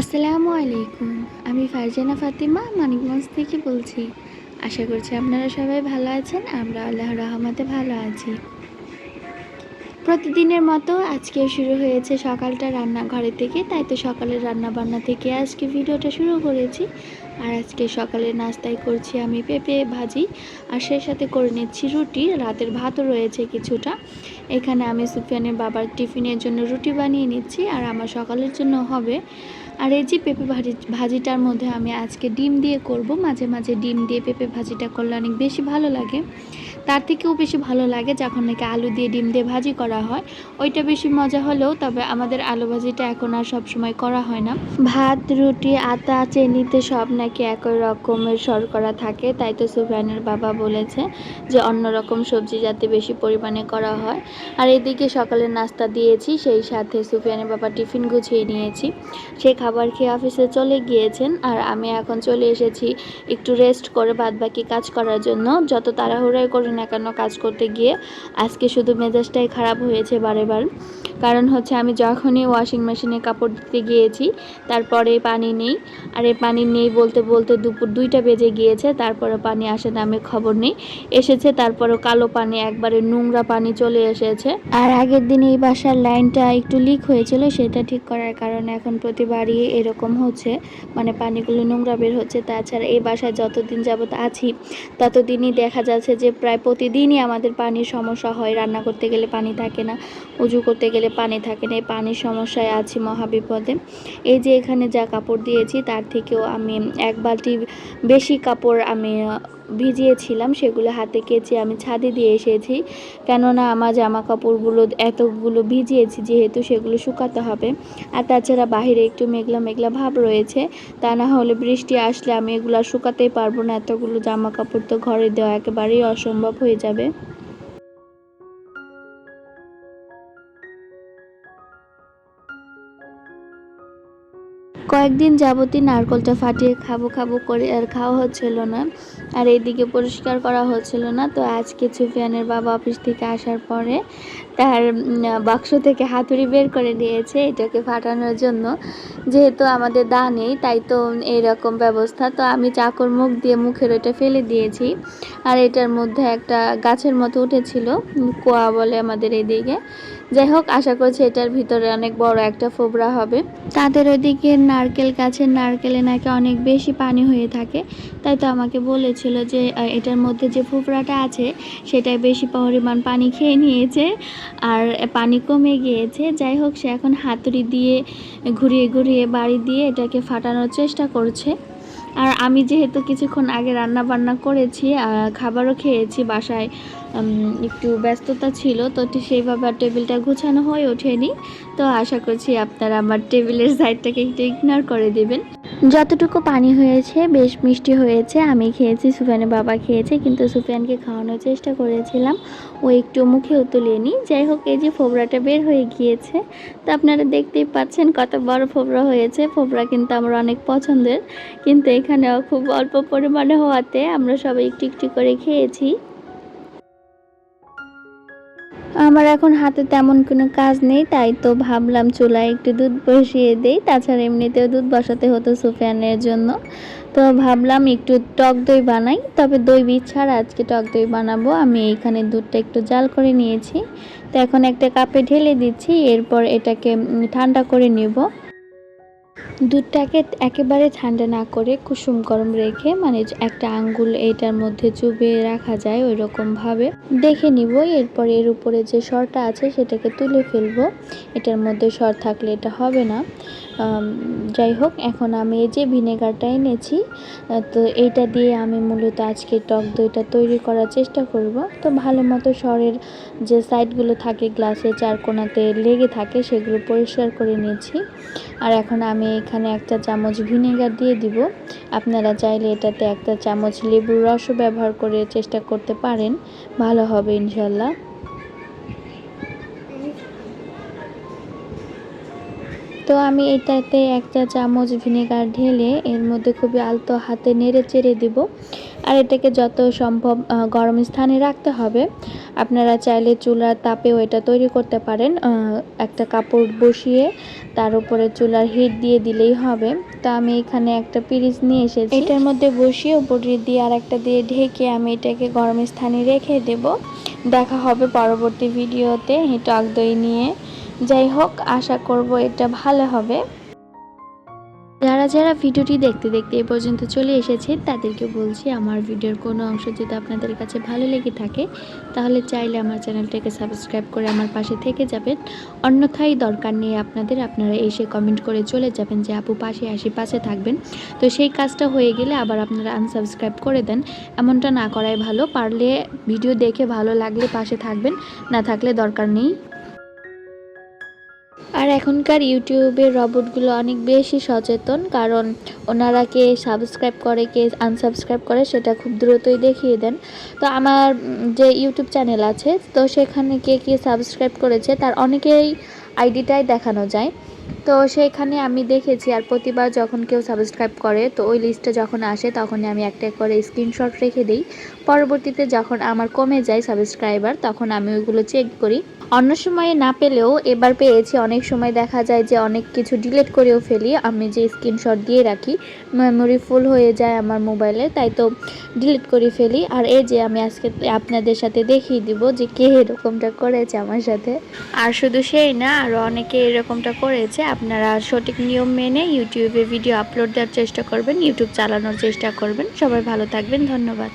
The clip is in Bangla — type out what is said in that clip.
আসসালামু আলাইকুম। আমি ফারজানা ফাতিমা মানিকগঞ্জ থেকে বলছি। আশা করছি আপনারা সবাই ভালো আছেন, আমরা আল্লাহ রহমতে ভালো আছি। প্রতিদিনের মতো আজকে শুরু হয়েছে সকালটা রান্নাঘরে থেকে, তাই তো সকালের রান্না বান্না থেকে আজকে ভিডিওটা শুরু করেছি। আর আজকে সকালে নাস্তায় করছি আমি পেঁপে ভাজি, আর সেই সাথে করে নিচ্ছি রুটি, রাতের ভাতও রয়েছে কিছুটা। এখানে আমি সুফিয়ানের বাবার টিফিনের জন্য রুটি বানিয়ে নিচ্ছি, আর আমার সকালের জন্য হবে আর এই যে পেঁপে ভাজি, ভাজিটার মধ্যে আমি আজকে ডিম দিয়ে করব। মাঝে মাঝে ডিম দিয়ে পেঁপে ভাজিটা করলে অনেক বেশি ভালো লাগে। তার থেকেও বেশি ভালো লাগে যখন নাকি আলু দিয়ে ডিম দিয়ে ভাজি করা হয়। ওইটা বেশি মজা হলেও তবে আমাদের আলু ভাজিটা এখন আর সব সময় করা হয় না। ভাত, রুটি আটা চেনিতে সব নাকি একই রকমের শর্করা থাকে। তাই তো সুফিয়ানের বাবা বলেছে যে অন্য রকম সবজি যাতে বেশি পরিমাণে করা হয়। আর এদিকে সকালের নাস্তা দিয়েছি, সেই সাথে সুফিয়ানের বাবা টিফিন গুছিয়ে নিয়েছি। সে খাবার খেয়ে অফিসে চলে গিয়েছেন আর আমি এখন চলে এসেছি একটু রেস্ট করে বাদবাকি কাজ করার জন্য। যত তাড়াহুড়াই করি না কেন কাজ করতে গিয়ে আজকে শুধু মেজাজটাই খারাপ হয়েছে বারে বার। কারণ হচ্ছে আমি যখনই ওয়াশিং মেশিনে কাপড় দিতে গিয়েছি, তারপরে পানি নেই। আর এই পানি নেই বলতে বলতে দুপুর দুইটা বেজে গিয়েছে, তারপরে পানি আসে না, আমি খবর নেই। এসেছে তারপরে কালো পানি, একবারে নোংরা পানি চলে এসেছে। আর আগের দিন এই বাসার লাইনটা একটু লিক হয়েছিল, সেটা ঠিক করার কারণে এখন প্রতিবারই এরকম হচ্ছে। মানে পানিগুলো নোংরা বের হচ্ছে, তাছাড়া এই বাসায় যতদিন যাবত আছি, ততদিনই দেখা যাচ্ছে যে প্রায় প্রতিদিনই আমাদের পানির সমস্যা হয়। রান্না করতে গেলে পানি থাকে না, উজু করতে গেলে পানি থাকে না। এই পানির সমস্যায় আছি মহাবিপদে। এই যে এখানে যা কাপড় দিয়েছি, তার থেকেও আমি এক বালতি বেশি কাপড় আমি ভিজিয়েছিলাম, সেগুলো হাতে কেচে আমি ছাদে দিয়ে এসেছি। কেননা আমার জামা কাপড়গুলো এতগুলো ভিজিয়েছি, যেহেতু সেগুলো শুকাতে হবে। আর তাছাড়া বাহিরে একটু মেঘলা মেঘলা ভাব রয়েছে, তা না হলে বৃষ্টি আসলে আমি এগুলো শুকাতেই পারব না। এতগুলো জামা কাপড় তো ঘরে দেওয়া একেবারেই অসম্ভব হয়ে যাবে। কয়েকদিন যাবতই নারকলটা ফাটিয়ে খাব খাব করে আর খাওয়া হচ্ছিল না। আর এইদিকে পরিষ্কার করা হচ্ছিল না। তো আজকে সুফিয়ানের বাবা অফিস থেকে আসার পরে তার বাক্স থেকে হাতুড়ি বের করে দিয়েছে এটাকে ফাটানোর জন্য। যেহেতু আমাদের দা নেই, তাই তো এইরকম ব্যবস্থা। তো আমি চাকর মুখ দিয়ে মুখের ওইটা ফেলে দিয়েছি। আর এটার মধ্যে একটা গাছের মতো উঠেছিল, কোয়া বলে আমাদের এইদিকে। যাই হোক আশা করছি এটার ভিতরে অনেক বড় একটা ফোবরা হবে। তাদের ওইদিকে নারকেল গাছের নারকেলে নাকি অনেক বেশি পানি হয়ে থাকে। তাই তো আমাকে বলেছিল যে এটার মধ্যে যে ফোবরাটা আছে, সেটাই বেশি পরিমাণ পানি খেয়ে নিয়েছে। আর পানি কমে গিয়েছে। যাই হোক সে এখন হাতুড়ি দিয়ে ঘুরিয়ে ঘুরিয়ে বাড়ি দিয়ে এটাকে ফাটানোর চেষ্টা করছে। আর আমি যেহেতু কিছুক্ষণ আগে রান্না বান্না করেছি খাবারও খেয়েছি বাসায় একটু ব্যস্ততা ছিল, তো সেইভাবে আর টেবিলটা গুছানো হয়ে ওঠেনি। তো আশা করছি আপনারা আমার টেবিলের সাইডটাকে একটু ইগনোর করে দেবেন। যতটুকু পানি হয়েছে, বেশ মিষ্টি হয়েছে। আমি খেয়েছি, সুফিয়ানের বাবা খেয়েছে, কিন্তু সুফিয়ানকে খাওয়ানোর চেষ্টা করেছিলাম। ও একটু মুখেও তুলেনি। যাই হোক, এই যে ফোবরাটা বের হয়ে গিয়েছে, তো আপনারা দেখতেই পাচ্ছেন কত বড় ফোবরা হয়েছে। ফোবরা কিন্তু আমার অনেক পছন্দের, কিন্তু এখানেও খুব অল্প পরিমাণে হওয়াতে আমরা সবাই একটু একটু করে খেয়েছি। আমার এখন হাতে তেমন কোনো কাজ নেই, তাই তো ভাবলাম চুলায় একটু দুধ বসিয়ে দেই। তাছাড়া এমনিতেও দুধ বসাতে হতো সুফিয়ানের জন্য। তো ভাবলাম একটু টক দই বানাই, তবে দই বীজ আজকে টক দই বানাবো। আমি এইখানে দুধটা একটু জাল করে নিয়েছি। তো এখন একটা কাপে ঢেলে দিচ্ছি, এরপর এটাকে ঠান্ডা করে নেব। দুধটাকে একেবারে ঠান্ডা না করে কুসুম গরম রেখে মানে একটা আঙ্গুল এটার মধ্যে চুবিয়ে রাখা যায় ওই রকমভাবে দেখে নিব, এরপর এর উপরে যে সরটা আছে সেটাকে তুলে ফেলব। এটার মধ্যে সর থাকলে এটা হবে না। যাই হোক, এখন আমি এই যে ভিনেগারটা এনেছি তো এইটা দিয়ে আমি মূলত আজকে টক দইটা তৈরি করার চেষ্টা করব। তো ভালো মতো সরের যে সাইডগুলো থাকে, গ্লাসে চার কোনাতে লেগে থাকে, সেগুলো পরিষ্কার করে নিয়েছি। আর এখন আমি এখানে একটা চামচ ভিনেগার দিয়ে দিব। আপনারা চাইলে এটাতে একটা চামচ লেবুর রসও ব্যবহার করে চেষ্টা করতে পারেন। ভালো হবে, ইনশাল্লাহ। তো আমি এটাতে একটা চামচ ভিনেগার ঢেলে এর মধ্যে খুবই আলতো হাতে নেড়ে চেড়ে দিব। আর এটাকে যত সম্ভব গরম স্থানে রাখতে হবে। আপনারা চাইলে চুলার তাপেও এটা তৈরি করতে পারেন। একটা কাপড় বসিয়ে তার উপরে চুলার হিট দিয়ে দিলেই হবে। তো আমি এখানে একটা পিরিচ নিয়ে এসেছি। এটার মধ্যে বসিয়ে উপরে দিয়ে আর একটা দিয়ে ঢেকে আমি এটাকে গরম স্থানে রেখে দেব। দেখা হবে পরবর্তী ভিডিওতে। এই টক দই নিয়ে যাই হোক, আশা করব এটা ভালো হবে। যারা যারা ভিডিওটি দেখতে দেখতে এ পর্যন্ত চলে এসেছে, তাদেরকে বলছি আমার ভিডিওর কোনো অংশ যদি আপনাদের কাছে ভালো লেগে থাকে, তাহলে চাইলে আমার চ্যানেলটাকে সাবস্ক্রাইব করে আমার পাশে থেকে যাবেন। অন্যথায় দরকার নেই আপনাদের, আপনারা এসে কমেন্ট করে চলে যাবেন যে, আপু পাশে আসি, পাশে থাকবেন। তো সেই কাজটা হয়ে গেলে আবার আপনারা আনসাবস্ক্রাইব করে দেন। এমনটা না করাই ভালো, পারলে ভিডিও দেখে ভালো লাগলে পাশে থাকবেন, না থাকলে দরকার নেই। আর এখনকার ইউটিউবের রবটগুলো অনেক বেশি সচেতন, কারণ ওনারা কে সাবস্ক্রাইব করে, কে আনসাবস্ক্রাইব করে সেটা খুব দ্রুতই দেখিয়ে দেন। তো আমার যে ইউটিউব চ্যানেল আছে, তো সেখানে কে কে সাবস্ক্রাইব করেছে, তার অনেকেই আইডিটাই দেখানো যায়। তো সেইখানে আমি দেখেছি আর প্রতিবার যখন কেউ সাবস্ক্রাইব করে, তো ওই লিস্টে যখন আসে তখনই আমি একটা করে স্ক্রিনশট রেখে দিই। পরবর্তীতে যখন আমার কমে যায় সাবস্ক্রাইবার তখন আমি ওইগুলো চেক করি। অন্য সময়ে না পেলেও এবার পেয়েছি। অনেক সময় দেখা যায় যে অনেক কিছু ডিলিট করেও ফেলি। আমি যে স্ক্রিনশট দিয়ে রাখি মেমোরি ফুল হয়ে যায় আমার মোবাইলে তাই তো ডিলিট করে ফেলি। আর এই যে আমি আজকে আপনাদের সাথে দেখিয়ে দিব যে কে এরকমটা করেছে আমার সাথে। আর শুধু সেই না আরও অনেকে এরকমটা করেছে। আপনারা সঠিক নিয়ম মেনে ইউটিউবে ভিডিও আপলোড দেওয়ার চেষ্টা করবেন ইউটিউব চালানোর চেষ্টা করবেন। সবাই ভালো থাকবেন, ধন্যবাদ।